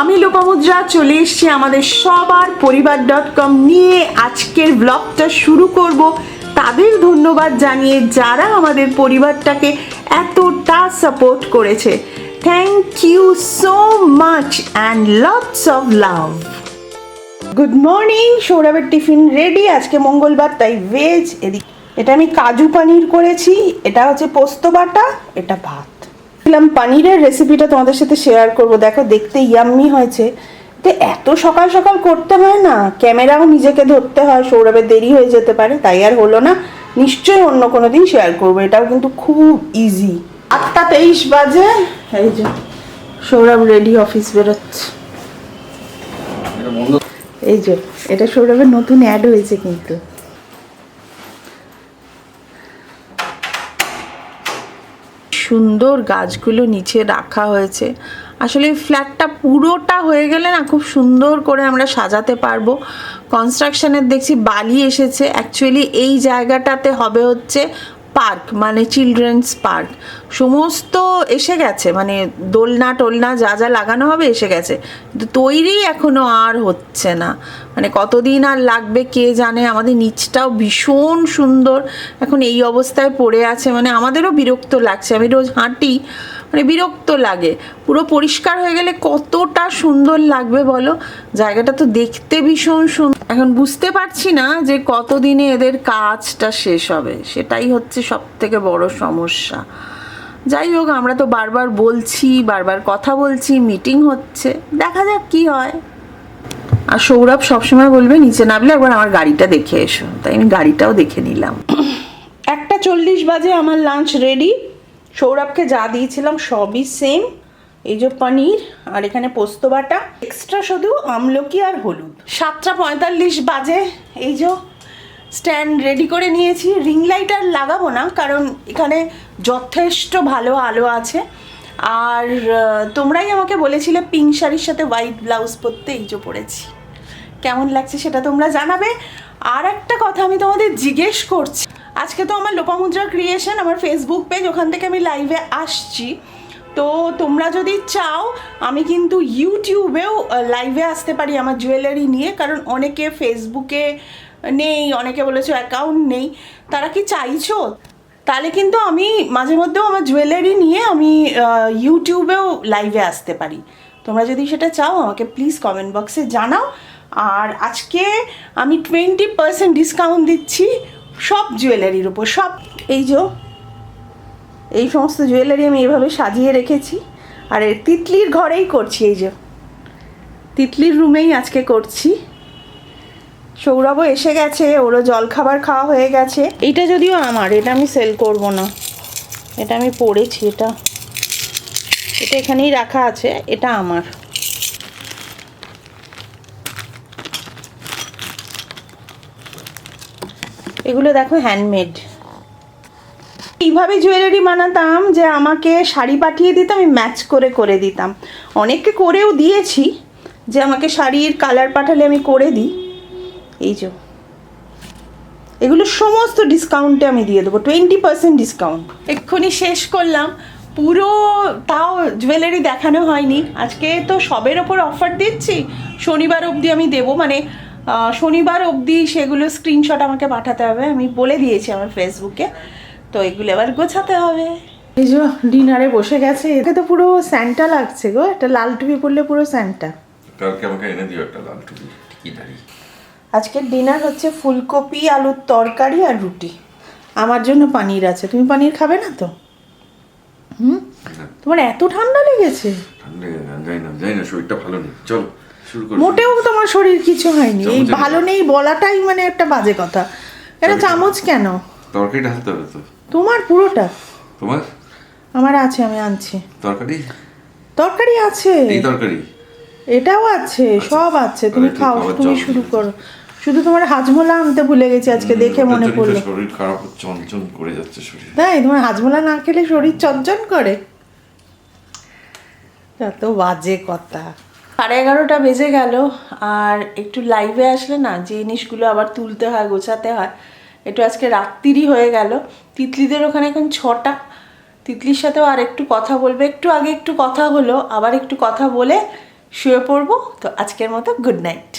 আমি লোপামুদ্রা চলে এসেছি আমাদের সবার পরিবার ডট কম নিয়ে। আজকের ব্লগটা শুরু করব। তাদের ধন্যবাদ জানিয়ে যারা আমাদের পরিবারটাকে এতটা সাপোর্ট করেছে। Thank you so much and lots of love good morning সৌরভের টিফিন রেডি আজকে মঙ্গলবার, তাই ভেজ এদিক। এটা আমি কাজু পানির করেছি। এটা হচ্ছে পোস্ত বাটা, এটা ভাত। দিলাম পানিরের রেসিপিটা তোমাদের সাথে শেয়ার করব। দেখো দেখতে ইয়াম্মি হয়েছে। তো এত সকাল সকাল করতে হয় না। ক্যামেরাও নিজেকে ধরতে হয় সৌরভের দেরি হয়ে যেতে পারে তাই আর হলো না। নিশ্চয়ই অন্য কোনো দিন শেয়ার করব। এটাও কিন্তু খুব ইজি আটটা তেইশ বাজে। এই যে সৌরভ রেডি অফিস বেরোচ্ছে। এই যে এটা সৌরভের নতুন অ্যাড হয়েছে কিন্তু। সুন্দর গাছগুলো নিচে রাখা হয়েছে। আসলে ফ্ল্যাটটা পুরোটা হয়ে গেলে না খুব সুন্দর করে আমরা সাজাতে পারব। কনস্ট্রাকশানের দেখছি বালি এসেছে। অ্যাকচুয়ালি এই জায়গাটাতে হবে হচ্ছে পার্ক মানে চিলড্রেন্স পার্ক। সমস্ত এসে গেছে মানে দোলনা টোলনা যা যা লাগানো হবে এসে গেছে। কিন্তু তৈরি এখনও আর হচ্ছে না। মানে কতদিন আর লাগবে কে জানে, আমাদের নিচটাও ভীষণ সুন্দর। এখন এই অবস্থায় পড়ে আছে মানে আমাদেরও বিরক্ত লাগছে। আমি রোজ হাঁটি মানে বিরক্ত লাগে। পুরো পরিষ্কার হয়ে গেলে কতটা সুন্দর লাগবে বলো? জায়গাটা তো দেখতে ভীষণ সুন্দর এখন বুঝতে পারছি না যে কতদিনে এদের কাজটা শেষ হবে। সেটাই হচ্ছে সব থেকে বড় সমস্যা। যাই হোক, আমরা তো বারবার বলছি, বারবার কথা বলছি, মিটিং হচ্ছে। দেখা যাক কি হয়। আর সৌরভ সবসময় বলবে, নিচে নামলে একবার আমার গাড়িটা দেখে এসো। তাই আমি গাড়িটাও দেখে নিলাম। একটা চল্লিশ বাজে আমার লাঞ্চ রেডি সৌরভকে যা দিয়েছিলাম সবই সেম এই যে পনির আর এখানে পোস্ত বাটা। এক্সট্রা শুধু আমলকি আর হলুদ। সাতটা পঁয়তাল্লিশ বাজে। এই যে স্ট্যান্ড রেডি করে নিয়েছি। রিং লাইট আর লাগাবো না, কারণ এখানে যথেষ্ট ভালো আলো আছে। আর তোমরাই আমাকে বলেছিলে পিঙ্ক শাড়ির সাথে হোয়াইট ব্লাউজ পরতে, এই যে পরেছি। কেমন লাগছে সেটা তোমরা জানাবে। আর একটা কথা আমি তোমাদের জিজ্ঞেস করছি। আজকে তো আমার লোপামুদ্রা ক্রিয়েশন আমার ফেসবুক পেজ ওখান থেকে আমি লাইভে আসছি। তো তোমরা যদি চাও, আমি কিন্তু ইউটিউবেও লাইভে আসতে পারি আমার জুয়েলারি নিয়ে, কারণ অনেকে ফেসবুকে নেই, অনেকে বলেছ অ্যাকাউন্ট নেই। তারা কি চাইছো? তাহলে কিন্তু আমি মাঝে মধ্যেও আমার জুয়েলারি নিয়ে আমি ইউটিউবেও লাইভে আসতে পারি। তোমরা যদি সেটা চাও, আমাকে প্লিজ কমেন্ট বক্সে জানাও। আর আজকে আমি টোয়েন্টি পার্সেন্ট ডিসকাউন্ট দিচ্ছি। সব জুয়েলারির উপর, সব এই যে এই সমস্ত জুয়েলারি আমি এভাবে সাজিয়ে রেখেছি। আর এই তিতলির ঘরেই করছি এই যে, তিতলির রুমেই আজকে করছি। সৌরভও এসে গেছে, ওরও জলখাবার খাওয়া হয়ে গেছে। এইটা যদিও আমার, এটা আমি সেল করব না। এটা আমি পড়েছি, এটা। এটা এখানেই রাখা আছে, এটা আমার। এগুলো দেখো হ্যান্ডমেড এইভাবে জুয়েলারি বানাতাম যে আমাকে শাড়ি পাঠিয়ে দিত, আমি ম্যাচ করে করে দিতাম। অনেককে করেও দিয়েছি যে আমাকে শাড়ির কালার পাঠালে আমি করে দিই। এই যে। এগুলো সমস্ত ডিসকাউন্টে আমি দিয়ে দেবো টোয়েন্টি পার্সেন্ট ডিসকাউন্ট এক্ষুনি শেষ করলাম। পুরো তাও জুয়েলারি দেখানো হয়নি। আজকে তো সবের ওপর অফার দিচ্ছি। শনিবার অবধি আমি দেবো। মানে শনিবার অবধি সেগুলো স্ক্রিনশট আমাকে পাঠাতে হবে। আমি বলে দিয়েছি আমার ফেসবুকে তো এগুলো এবার গোছাতে হবে। এই যে ডিনারে বসে গেছে। এতে তো পুরো স্যান্টা লাগছে গো। একটা লাল টুপি পরলে পুরো স্যান্টা কালকে আমাকে এনে দিও একটা লাল টুপি। আজকের ডিনার হচ্ছে ফুলকপি আলুর তরকারি আর রুটি। আমার জন্য পানির আছে। তুমি পানির খাবে না তো? হুম? তোমার এত ঠান্ডা লেগেছে। ঠান্ডা যাই না যাই না শরীরটা ভালো নেই। চলো। মোটেও তোমার শরীর কিছু হয়নি। এই ভালো নেই বলাটাই মানে একটা বাজে কথা। এটা চামচ কেন? তরকারিটা হাতে হবে তো। তোমার পুরোটা? তোমার? আমার আছে আমি আনছি। তরকারি? তরকারি আছে। এই তরকারি? এটাও আছে সব আছে। তুমি খাও তুমি শুরু করো। শুধু তোমার হাজমোলা আনতে ভুলে গেছি আজকে দেখে মনে তো পড়ল। শরীর খারাপ চঞ্চল করে যাচ্ছে শরীর। তাই তোমার হাজমোলা না খেলে শরীর চঞ্চন করে। এত বাজে কথা। সাড়ে এগারোটা বেজে গেল, আর একটু লাইভে আসলে না জিনিসগুলো আবার তুলতে হয়, গোছাতে হয়, একটু আজকে রাত্রিরই হয়ে গেল। তিতলিদের ওখানে এখন ছটা। তিতলির সাথেও আর একটু কথা বলবে, একটু আগে একটু কথা হলো, আবার একটু কথা বলে শুয়ে পড়ব। তো আজকের মতো গুড নাইট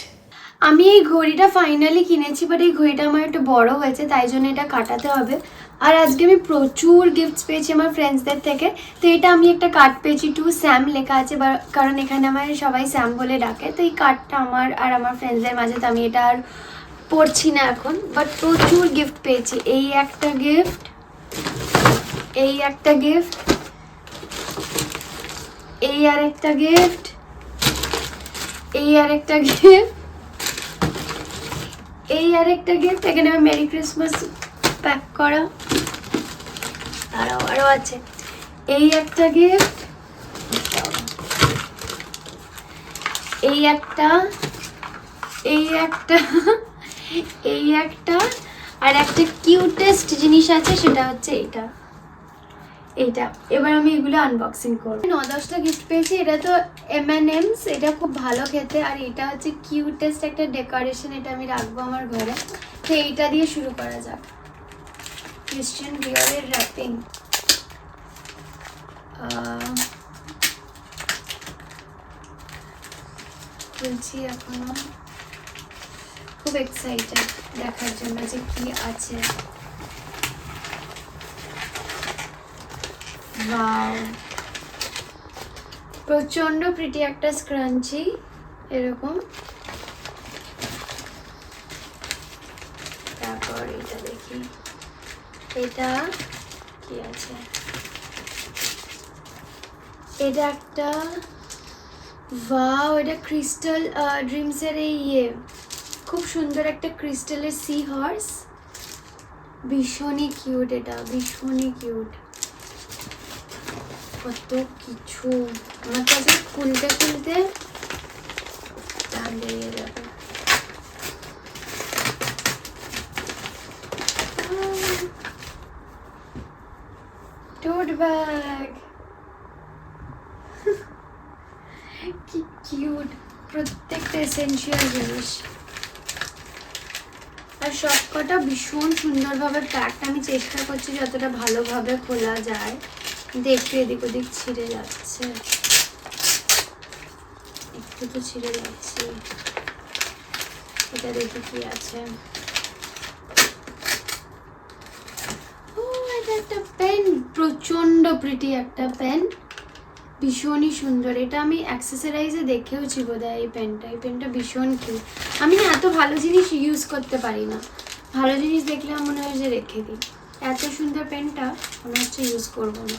আমি এই ঘড়িটা ফাইনালি কিনেছি বাট এই ঘড়িটা আমার একটু বড় হয়েছে, তাই জন্য এটা কাটাতে হবে। আর আজকে আমি প্রচুর গিফটস পেয়েছি আমার ফ্রেন্ডসদের থেকে। তো এটা আমি একটা কার্ড পেয়েছি টু স্যাম লেখা আছে কারণ এখানে আমার সবাই স্যাম বলে ডাকে। তো এই কার্ডটা আমার আর আমার ফ্রেন্ডসদের মাঝে, তো আমি এটা আর পড়ছি না এখন। বাট প্রচুর গিফট পেয়েছি। এই একটা গিফট এই একটা গিফট এই আর একটা গিফট এই আর একটা গিফট এই আর একটা গিফট এখানে আমার মেরি ক্রিসমাস প্যাক করা। তারাও আরও আছে। এই একটা গিফট এই একটা এই একটা এই একটা, আর একটা কিউটেস্ট জিনিস আছে, সেটা হচ্ছে এটা। এইটা। এবার আমি এগুলো আনবক্সিং করব। ন দশটা গিফট পেয়েছি, এটা তো এম এমস এটা খুব ভালো খেতে। আর এটা হচ্ছে কিউটেস্ট একটা ডেকোরেশন এটা আমি রাখব আমার ঘরে। তো এইটা দিয়ে শুরু করা যাক। ক্রিশ্চিয়ান বিয়ারের র্যাপিং বলছি এখনও খুব এক্সাইটেড দেখার জন্য যে কি আছে। প্রচণ্ড প্রিটি একটা স্ক্রাঞ্চি এরকম। তারপর এটা দেখি। এটা কি আছে? এটা একটা ওয়াও এটা ক্রিস্টাল ড্রিমসের এই ইয়ে। খুব সুন্দর একটা ক্রিস্টালের সি হর্স ভীষণই কিউট এটা, ভীষণই কিউট কত কিছু। আমার কাছে খুলতে খুলতে বেরিয়ে যাবে টোট ব্যাগ কি কিউট প্রত্যেকটা এসেনশিয়াল জিনিস। আর সবকটা ভীষণ সুন্দরভাবে প্যাকড আমি চেষ্টা করছি যতটা ভালোভাবে খোলা যায়। একটু এদিক ওদিক ছিঁড়ে যাচ্ছে। একটু তো ছিঁড়ে যাচ্ছে। এটা দেখি কি আছে ও এটা পেন প্রচণ্ড প্রিটি একটা পেন ভীষণই সুন্দর। এটা আমি অ্যাক্সেসরাইজে দেখেওছি বোধ হয় এই পেনটা এই পেনটা ভীষণ কিউট আমি না এত ভালো জিনিস ইউজ করতে পারি না। ভালো জিনিস দেখলে আমার মনে হয় যে রেখে দিই। এত সুন্দর পেনটা মনে হচ্ছে ইউজ করব না।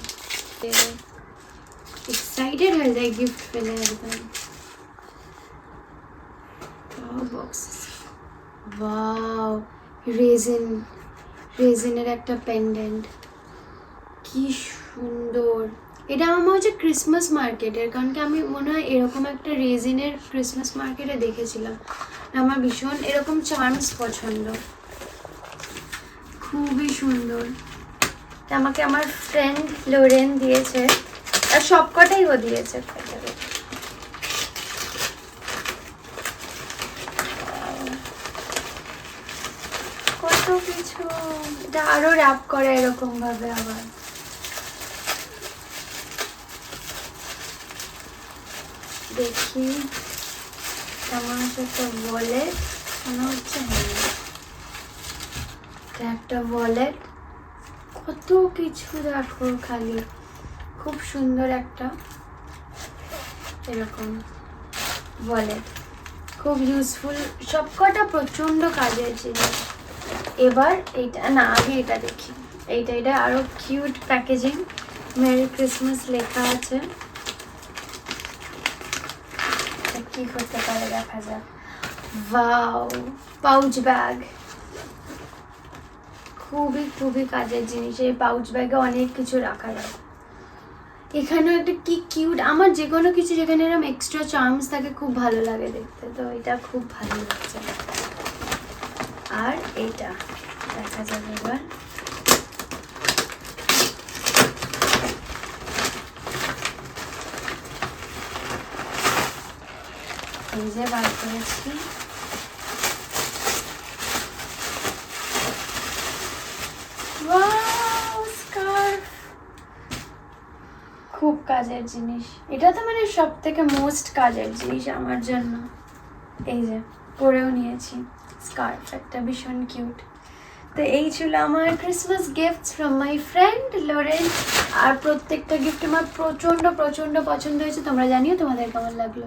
এক্সাইটেড হয়ে যায় গিফট পেলে একদম। ওয়াও রেজিন রেজিনের একটা পেন্ডেন্ট কি সুন্দর। এটা আমার মনে হচ্ছে ক্রিসমাস মার্কেটের কারণ কি আমি মনে হয় এরকম একটা রেজিনের ক্রিসমাস মার্কেটে দেখেছিলাম। আমার ভীষণ এরকম চার্মস পছন্দ। খুবই সুন্দর। আমাকে আমার ফ্রেন্ড লোরেন দিয়েছে। আর সবকটাই ও দিয়েছে। কত কিছু। এটা আরও র্যাপ করে এরকম ভাবে আবার। দেখি। কেমন একটা ওয়ালেট মনে হচ্ছে একটা ওয়ালেট কত কিছু দেখো খালি। খুব সুন্দর একটা এরকম ওয়ালেট খুব ইউজফুল সবকটা প্রচণ্ড কাজের জিনিস। এবার এইটা না, আগে এটা দেখি। এইটা এটা আরও কিউট প্যাকেজিং মেরি ক্রিসমাস লেখা আছে এটা কি করতে পারে দেখা যাক ওয়াও পাউচ ব্যাগ খুবই খুবই কাজের জিনিস। এই পাউচ ব্যাগে অনেক কিছু রাখা যায়। এখানেও একটা কি কিউট আমার যে কোনো কিছু যেখানে এরকম এক্সট্রা চার্মস থাকে, খুব ভালো লাগে দেখতে। তো এটা খুব ভালো লাগছে। আর এইটা দেখা যাবে এবার। যে বার করেছি! খুব কাজের জিনিস। এটা তো মানে সব থেকে মোস্ট কাজের জিনিস আমার জন্য। এই যে, পরেও নিয়েছি স্কার্ফ একটা ভীষণ কিউট তো এই ছিল আমার Christmas gift from my friend Lauren আর প্রত্যেকটা গিফট আমার প্রচণ্ড প্রচণ্ড পছন্দ হয়েছে। তোমরা জানিও তোমাদের কেমন লাগল।